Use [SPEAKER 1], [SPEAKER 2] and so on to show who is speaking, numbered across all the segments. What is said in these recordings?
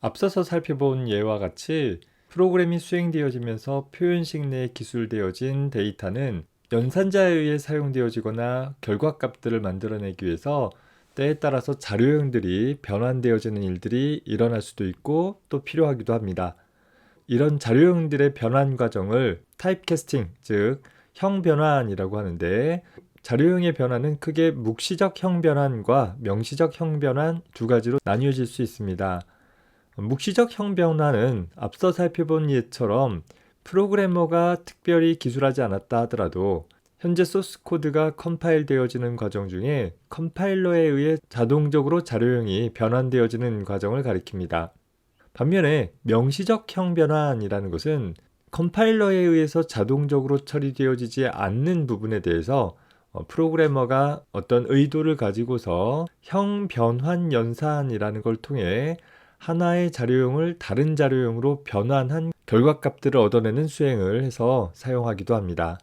[SPEAKER 1] 앞서서 살펴본 예와 같이 프로그램이 수행되어지면서 표현식 내에 기술되어진 데이터는 연산자에 의해 사용되어지거나 결과값들을 만들어내기 위해서 때에 따라서 자료형들이 변환되어지는 일들이 일어날 수도 있고 또 필요하기도 합니다. 이런 자료형들의 변환 과정을 타입캐스팅, 즉 형변환이라고 하는데 자료형의 변화는 크게 묵시적 형변환과 명시적 형변환 두 가지로 나뉘어질 수 있습니다. 묵시적 형변환은 앞서 살펴본 예처럼 프로그래머가 특별히 기술하지 않았다 하더라도 현재 소스 코드가 컴파일 되어지는 과정 중에 컴파일러에 의해 자동적으로 자료형이 변환되어지는 과정을 가리킵니다. 반면에 명시적 형 변환이라는 것은 컴파일러에 의해서 자동적으로 처리되어지지 않는 부분에 대해서 어, 프로그래머가 어떤 의도를 가지고서 형 변환 연산이라는 걸 통해 하나의 자료형을 다른 자료형으로 변환한 결과값들을 얻어내는 수행을 해서 사용하기도 합니다.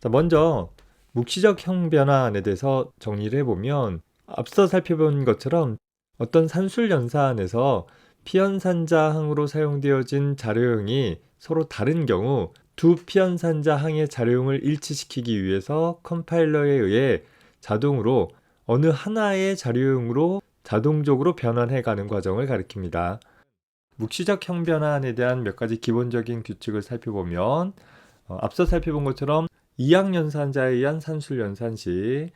[SPEAKER 1] 자, 먼저 묵시적 형변환에 대해서 정리를 해보면 앞서 살펴본 것처럼 어떤 산술 연산에서 피연산자 항으로 사용되어진 자료형이 서로 다른 경우 두 피연산자 항의 자료형을 일치시키기 위해서 컴파일러에 의해 자동으로 어느 하나의 자료형으로 자동적으로 변환해 가는 과정을 가리킵니다. 묵시적 형변환에 대한 몇 가지 기본적인 규칙을 살펴보면 어, 앞서 살펴본 것처럼 이항연산자에 의한 산술연산 시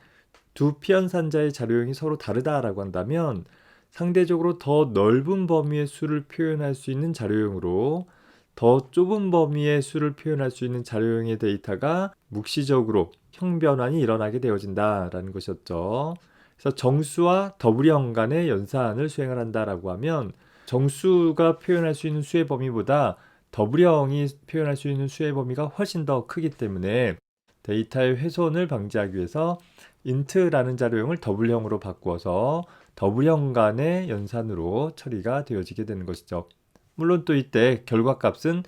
[SPEAKER 1] 두 피연산자의 자료형이 서로 다르다라고 한다면 상대적으로 더 넓은 범위의 수를 표현할 수 있는 자료형으로 더 좁은 범위의 수를 표현할 수 있는 자료형의 데이터가 묵시적으로 형변환이 일어나게 되어진다라는 것이었죠. 그래서 정수와 더블형 간의 연산을 수행을 한다라고 하면 정수가 표현할 수 있는 수의 범위보다 더블형이 표현할 수 있는 수의 범위가 훨씬 더 크기 때문에 데이터의 훼손을 방지하기 위해서 int라는 자료형을 더블형으로 바꾸어서 더블형 간의 연산으로 처리가 되어지게 되는 것이죠. 물론 또 이때 결과값은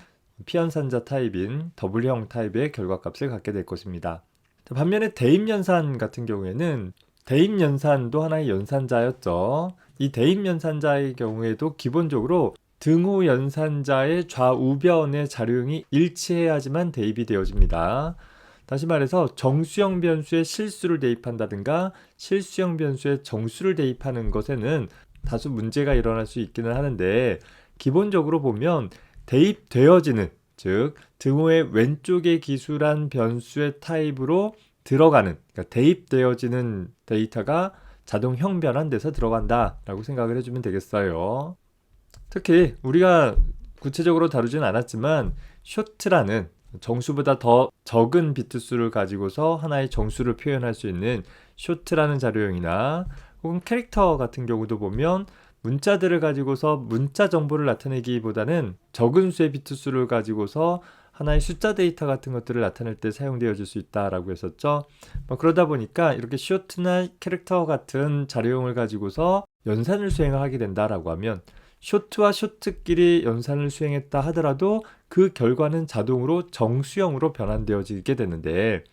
[SPEAKER 1] 피연산자 타입인 더블형 타입의 결과값을 갖게 될 것입니다. 반면에 대입연산 같은 경우에는 대입연산도 하나의 연산자였죠. 이 대입연산자의 경우에도 기본적으로 등호 연산자의 좌우변의 자료형이 일치해야지만 대입이 되어집니다. 다시 말해서 정수형 변수에 실수를 대입한다든가 실수형 변수에 정수를 대입하는 것에는 다수 문제가 일어날 수 있기는 하는데 기본적으로 보면 대입되어지는 즉 등호의 왼쪽에 기술한 변수의 타입으로 들어가는 그러니까 대입되어지는 데이터가 자동 형변환돼서 들어간다라고 생각을 해주면 되겠어요. 특히 우리가 구체적으로 다루진 않았지만 쇼트라는 정수보다 더 적은 비트 수를 가지고서 하나의 정수를 표현할 수 있는 쇼트라는 자료형이나 혹은 캐릭터 같은 경우도 보면 문자들을 가지고서 문자 정보를 나타내기보다는 적은 수의 비트 수를 가지고서 하나의 숫자 데이터 같은 것들을 나타낼 때 사용되어질 수 있다라고 했었죠. 뭐 그러다 보니까 이렇게 쇼트나 캐릭터 같은 자료용을 가지고서 연산을 수행을 하게 된다라고 하면 쇼트와 쇼트끼리 연산을 수행했다 하더라도 그 결과는 자동으로 정수형으로 변환되어지게 되는데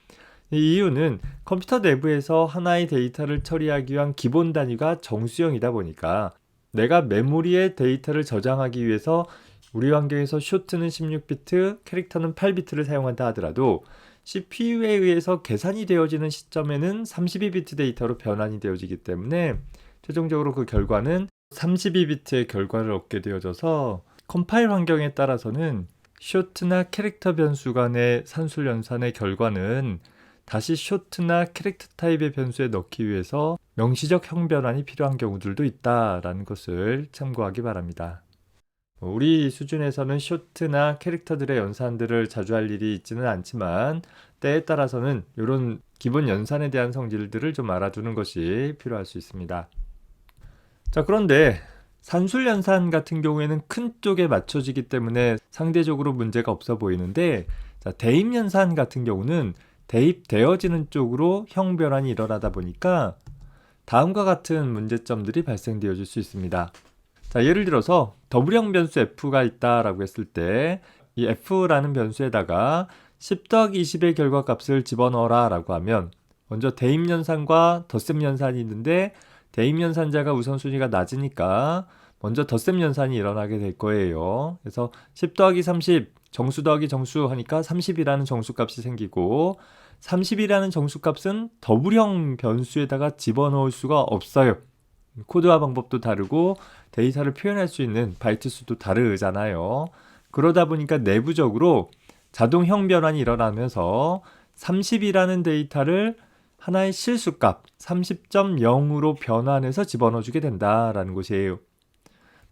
[SPEAKER 1] 이 이유는 컴퓨터 내부에서 하나의 데이터를 처리하기 위한 기본 단위가 정수형이다 보니까 내가 메모리에 데이터를 저장하기 위해서 우리 환경에서 쇼트는 16비트, 캐릭터는 8비트를 사용한다 하더라도 CPU에 의해서 계산이 되어지는 시점에는 32비트 데이터로 변환이 되어지기 때문에 최종적으로 그 결과는 32비트의 결과를 얻게 되어져서 컴파일 환경에 따라서는 쇼트나 캐릭터 변수 간의 산술 연산의 결과는 다시 쇼트나 캐릭터 타입의 변수에 넣기 위해서 명시적 형변환이 필요한 경우들도 있다라는 것을 참고하기 바랍니다. 우리 수준에서는 쇼트나 캐릭터들의 연산들을 자주 할 일이 있지는 않지만 때에 따라서는 이런 기본 연산에 대한 성질들을 좀 알아두는 것이 필요할 수 있습니다. 자, 그런데 산술 연산 같은 경우에는 큰 쪽에 맞춰지기 때문에 상대적으로 문제가 없어 보이는데 자, 대입 연산 같은 경우는 대입되어지는 쪽으로 형 변환이 일어나다 보니까 다음과 같은 문제점들이 발생되어질 수 있습니다. 자, 예를 들어서 더블형 변수 f가 있다라고 했을 때 이 f라는 변수에다가 10 더하기 20의 결과값을 집어넣어라 라고 하면 먼저 대입연산과 덧셈연산이 있는데 대입연산자가 우선순위가 낮으니까 먼저 덧셈 연산이 일어나게 될 거예요. 그래서 10 더하기 30 정수 더하기 정수 하니까 30이라는 정수값이 생기고 30이라는 정수값은 더블형 변수에다가 집어넣을 수가 없어요. 코드화 방법도 다르고 데이터를 표현할 수 있는 바이트 수도 다르잖아요. 그러다 보니까 내부적으로 자동형 변환이 일어나면서 30이라는 데이터를 하나의 실수값 30.0으로 변환해서 집어넣어주게 된다라는 것이에요.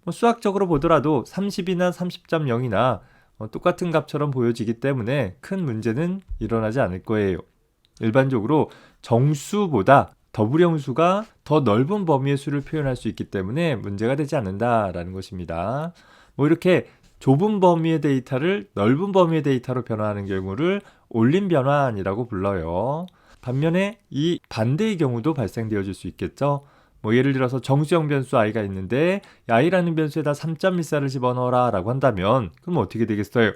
[SPEAKER 1] 뭐 수학적으로 보더라도 30이나 30.0이나 어, 똑같은 값처럼 보여지기 때문에 큰 문제는 일어나지 않을 거예요. 일반적으로 정수보다 더블형수가 더 넓은 범위의 수를 표현할 수 있기 때문에 문제가 되지 않는다라는 것입니다. 뭐 이렇게 좁은 범위의 데이터를 넓은 범위의 데이터로 변화하는 경우를 올림 변환이라고 불러요. 반면에 이 반대의 경우도 발생되어질 수 있겠죠. 뭐 예를 들어서 정수형 변수 i가 있는데 i라는 변수에다 3.14를 집어넣어라 라고 한다면 그럼 어떻게 되겠어요?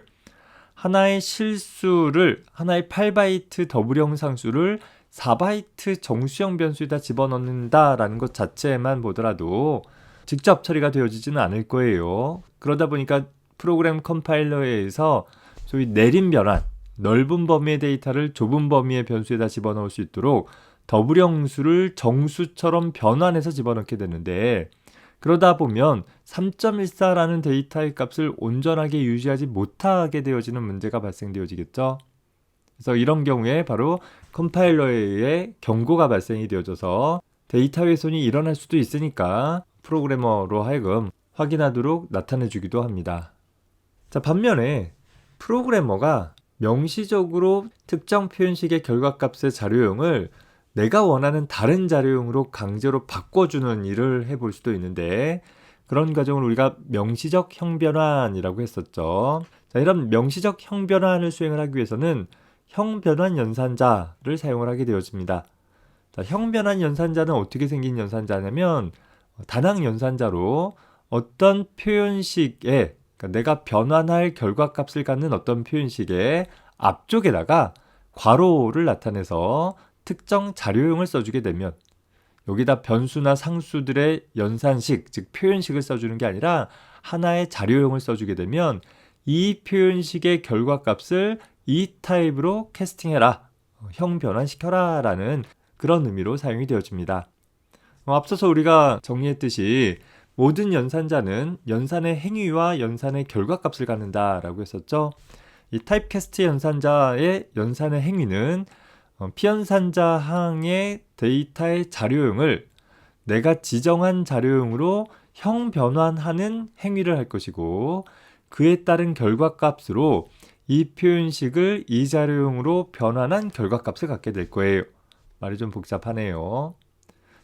[SPEAKER 1] 하나의 실수를 하나의 8바이트 더블 형 상수를 4바이트 정수형 변수에다 집어넣는다라는 것 자체만 보더라도 직접 처리가 되어지지는 않을 거예요. 그러다 보니까 프로그램 컴파일러에 의해서 소위 내림 변환, 넓은 범위의 데이터를 좁은 범위의 변수에다 집어넣을 수 있도록 더블형수를 정수처럼 변환해서 집어넣게 되는데 그러다 보면 3.14라는 데이터의 값을 온전하게 유지하지 못하게 되어지는 문제가 발생되어지겠죠. 그래서 이런 경우에 바로 컴파일러에 의해 경고가 발생이 되어져서 데이터 훼손이 일어날 수도 있으니까 프로그래머로 하여금 확인하도록 나타내 주기도 합니다. 자, 반면에 프로그래머가 명시적으로 특정 표현식의 결과값의 자료형을 내가 원하는 다른 자료형으로 강제로 바꿔주는 일을 해볼 수도 있는데 그런 과정을 우리가 명시적 형변환이라고 했었죠. 자, 이런 명시적 형변환을 수행을 하기 위해서는 형변환 연산자를 사용을 하게 되어집니다. 자, 형변환 연산자는 어떻게 생긴 연산자냐면 단항 연산자로 어떤 표현식에 그러니까 내가 변환할 결과값을 갖는 어떤 표현식의 앞쪽에다가 괄호를 나타내서 특정 자료형을 써주게 되면 여기다 변수나 상수들의 연산식, 즉 표현식을 써주는 게 아니라 하나의 자료형을 써주게 되면 이 표현식의 결과값을 이 타입으로 캐스팅해라, 형 변환시켜라 라는 그런 의미로 사용이 되어집니다. 어, 앞서서 우리가 정리했듯이 모든 연산자는 연산의 행위와 연산의 결과값을 갖는다 라고 했었죠. 이 타입캐스트 연산자의 연산의 행위는 어, 피연산자 항의 데이터의 자료형을 내가 지정한 자료형으로 형 변환하는 행위를 할 것이고 그에 따른 결과값으로 이 표현식을 이 자료형으로 변환한 결과값을 갖게 될 거예요. 말이 좀 복잡하네요.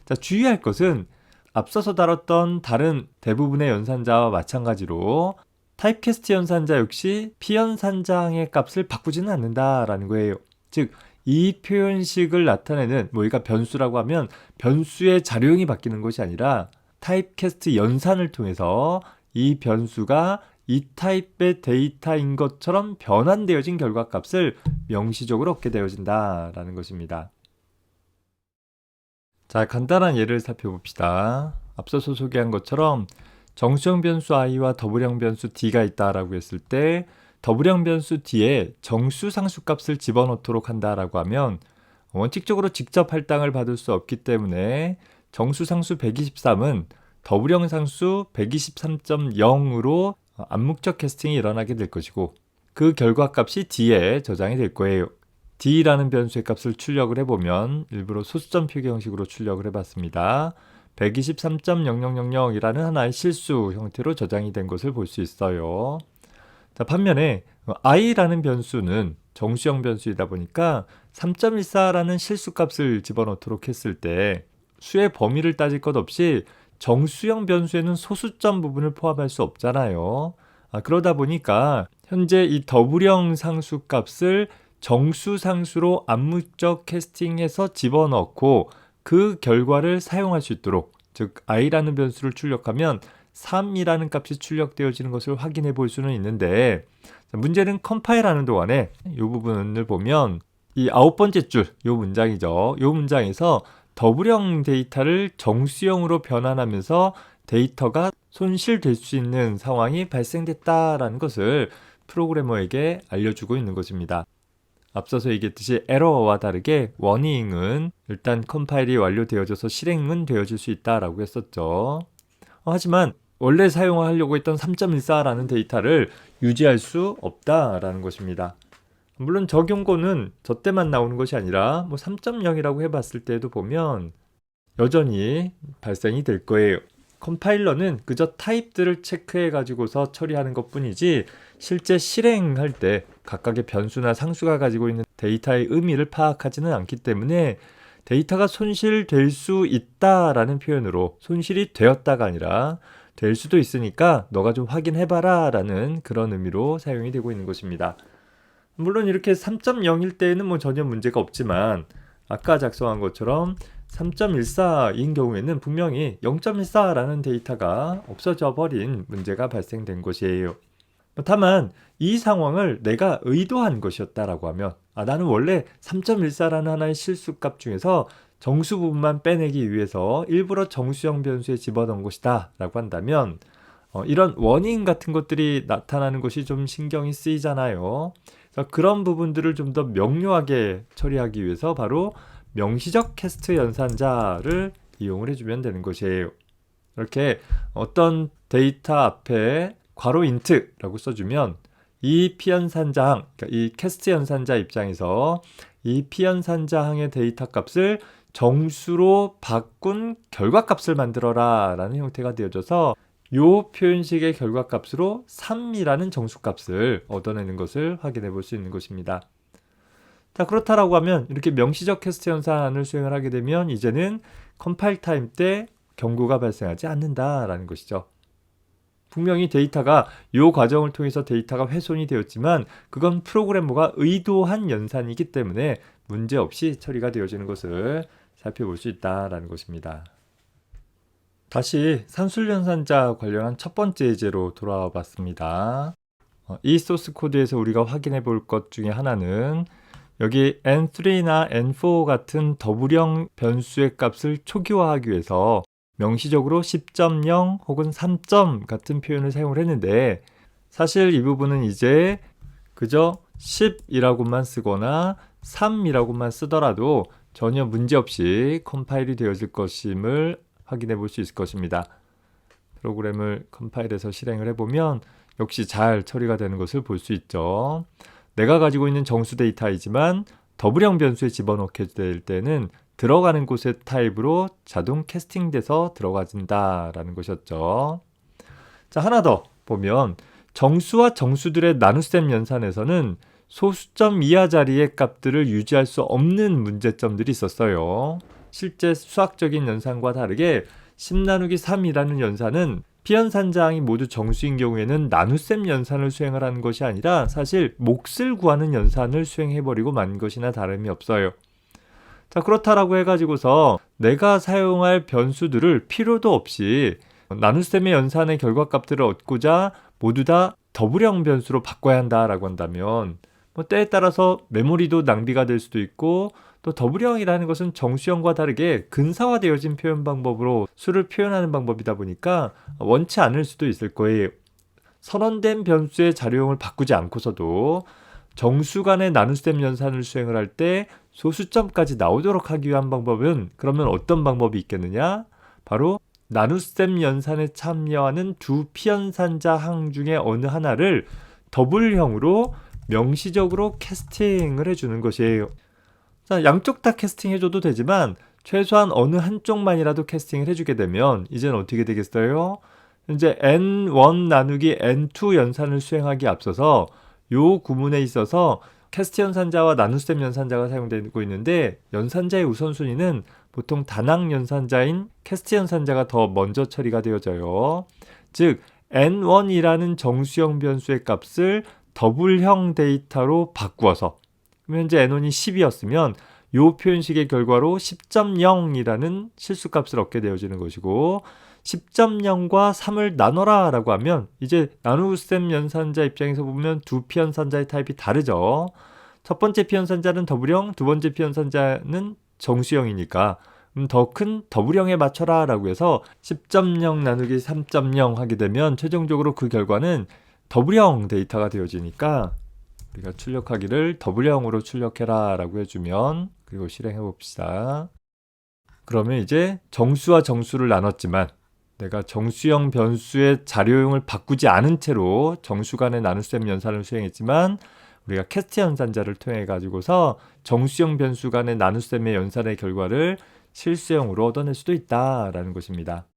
[SPEAKER 1] 자, 주의할 것은 앞서서 다뤘던 다른 대부분의 연산자와 마찬가지로 타입캐스트 연산자 역시 피연산자항의 값을 바꾸지는 않는다라는 거예요. 즉, 이 표현식을 나타내는 뭐 이가 변수라고 하면 변수의 자료형이 바뀌는 것이 아니라 타입캐스트 연산을 통해서 이 변수가 이 타입의 데이터인 것처럼 변환되어진 결과값을 명시적으로 얻게 되어진다라는 것입니다. 자, 간단한 예를 살펴봅시다. 앞서서 소개한 것처럼 정수형 변수 i와 더블형 변수 d가 있다라고 했을 때 더블형 변수 뒤에 정수 상수값을 집어넣도록 한다라고 하면 원칙적으로 직접 할당을 받을 수 없기 때문에 정수 상수 123은 더블형 상수 123.0으로 암묵적 캐스팅이 일어나게 될 것이고 그 결과값이 D에 저장이 될 거예요. D라는 변수의 값을 출력을 해보면 일부러 소수점 표기 형식으로 출력을 해봤습니다. 123.0000이라는 하나의 실수 형태로 저장이 된 것을 볼 수 있어요. 자, 반면에 i라는 변수는 정수형 변수이다 보니까 3.14라는 실수 값을 집어넣도록 했을 때 수의 범위를 따질 것 없이 정수형 변수에는 소수점 부분을 포함할 수 없잖아요. 아, 그러다 보니까 현재 이 더블형 상수 값을 정수 상수로 암묵적 캐스팅해서 집어넣고 그 결과를 사용할 수 있도록 즉 i라는 변수를 출력하면 3이라는 값이 출력되어지는 것을 확인해 볼 수는 있는데 문제는 컴파일하는 동안에 이 부분을 보면 이 아홉 번째 줄, 이 문장이죠. 이 문장에서 더블형 데이터를 정수형으로 변환하면서 데이터가 손실될 수 있는 상황이 발생됐다라는 것을 프로그래머에게 알려주고 있는 것입니다. 앞서서 얘기했듯이 에러와 다르게 워닝은 일단 컴파일이 완료되어져서 실행은 되어질 수 있다라고 했었죠. 어, 하지만 원래 사용하려고 했던 3.14라는 데이터를 유지할 수 없다라는 것입니다. 물론 적용고는 저 때만 나오는 것이 아니라 뭐 3.0이라고 해봤을 때도 보면 여전히 발생이 될 거예요. 컴파일러는 그저 타입들을 체크해 가지고서 처리하는 것 뿐이지 실제 실행할 때 각각의 변수나 상수가 가지고 있는 데이터의 의미를 파악하지는 않기 때문에 데이터가 손실될 수 있다라는 표현으로 손실이 되었다가 아니라 될 수도 있으니까 너가 좀 확인해봐라 라는 그런 의미로 사용이 되고 있는 것입니다. 물론 이렇게 3.0일 때에는 뭐 전혀 문제가 없지만 아까 작성한 것처럼 3.14인 경우에는 분명히 0.14라는 데이터가 없어져 버린 문제가 발생된 것이에요. 다만 이 상황을 내가 의도한 것이었다라고 하면 아 나는 원래 3.14라는 하나의 실수값 중에서 정수 부분만 빼내기 위해서 일부러 정수형 변수에 집어넣은 것이다 라고 한다면 어, 이런 원인 같은 것들이 나타나는 것이 좀 신경이 쓰이잖아요. 그래서 그런 부분들을 좀 더 명료하게 처리하기 위해서 바로 명시적 캐스트 연산자를 이용을 해주면 되는 것이에요. 이렇게 어떤 데이터 앞에 괄호 인트라고 써주면 이 피연산자항, 그러니까 이 캐스트 연산자 입장에서 이 피연산자항의 데이터 값을 정수로 바꾼 결과값을 만들어라 라는 형태가 되어져서 요 표현식의 결과값으로 3이라는 정수값을 얻어내는 것을 확인해 볼 수 있는 것입니다. 자, 그렇다라고 하면 이렇게 명시적 캐스트 연산을 수행을 하게 되면 이제는 컴파일 타임 때 경고가 발생하지 않는다라는 것이죠. 분명히 데이터가 이 과정을 통해서 데이터가 훼손이 되었지만 그건 프로그래머가 의도한 연산이기 때문에 문제없이 처리가 되어지는 것을 살펴볼 수 있다라는 것입니다. 다시 산술연산자 관련한 첫 번째 예제로 돌아와 봤습니다. 어, 이 소스 코드에서 우리가 확인해 볼 것 중에 하나는 여기 n3나 n4 같은 더블형 변수의 값을 초기화하기 위해서 명시적으로 10.0 혹은 3점 같은 표현을 사용을 했는데 사실 이 부분은 이제 그저 10이라고만 쓰거나 3이라고만 쓰더라도 전혀 문제없이 컴파일이 되어질 것임을 확인해 볼 수 있을 것입니다. 프로그램을 컴파일해서 실행을 해보면 역시 잘 처리가 되는 것을 볼 수 있죠. 내가 가지고 있는 정수 데이터이지만 더블형 변수에 집어넣게 될 때는 들어가는 곳의 타입으로 자동 캐스팅돼서 들어가진다라는 것이었죠. 자, 하나 더 보면 정수와 정수들의 나눗셈 연산에서는 소수점 이하 자리의 값들을 유지할 수 없는 문제점들이 있었어요. 실제 수학적인 연산과 다르게 10 나누기 3이라는 연산은 피연산자항이 모두 정수인 경우에는 나눗셈 연산을 수행을 하는 것이 아니라 사실 몫을 구하는 연산을 수행해버리고 만 것이나 다름이 없어요. 자, 그렇다라고 해가지고서 내가 사용할 변수들을 필요도 없이 나눗셈의 연산의 결과값들을 얻고자 모두 다 더블형 변수로 바꿔야 한다라고 한다면 뭐 때에 따라서 메모리도 낭비가 될 수도 있고 또 더블형이라는 것은 정수형과 다르게 근사화되어진 표현 방법으로 수를 표현하는 방법이다 보니까 원치 않을 수도 있을 거예요. 선언된 변수의 자료형을 바꾸지 않고서도 정수 간의 나눗셈 연산을 수행을 할 때 소수점까지 나오도록 하기 위한 방법은 그러면 어떤 방법이 있겠느냐? 바로 나눗셈 연산에 참여하는 두 피연산자 항 중에 어느 하나를 더블형으로 명시적으로 캐스팅을 해주는 것이에요. 자, 양쪽 다 캐스팅 해줘도 되지만 최소한 어느 한쪽만이라도 캐스팅을 해주게 되면 이제는 어떻게 되겠어요? 이제 n1 나누기 n2 연산을 수행하기 앞서서 요 구문에 있어서 캐스트 연산자와 나눗셈 연산자가 사용되고 있는데 연산자의 우선순위는 보통 단항 연산자인 캐스트 연산자가 더 먼저 처리가 되어져요. 즉 n1이라는 정수형 변수의 값을 더블형 데이터로 바꾸어서 현재 n1이 10이었으면 이 표현식의 결과로 10.0이라는 실수값을 얻게 되어지는 것이고 10.0과 3을 나눠라 라고 하면 이제 나눗셈 연산자 입장에서 보면 두 피연산자의 타입이 다르죠. 첫 번째 피연산자는 더블형, 두 번째 피연산자는 정수형이니까 음, 더큰 더블형에 맞춰라 라고 해서 10.0 나누기 3.0 하게 되면 최종적으로 그 결과는 더블형 데이터가 되어지니까 우리가 출력하기를 더블형으로 출력해라 라고 해주면 그리고 실행해 봅시다. 그러면 이제 정수와 정수를 나눴지만 내가 정수형 변수의 자료용을 바꾸지 않은 채로 정수 간의 나눗셈 연산을 수행했지만 우리가 캐스트 연산자를 통해 가지고서 정수형 변수 간의 나눗셈의 연산의 결과를 실수형으로 얻어낼 수도 있다라는 것입니다.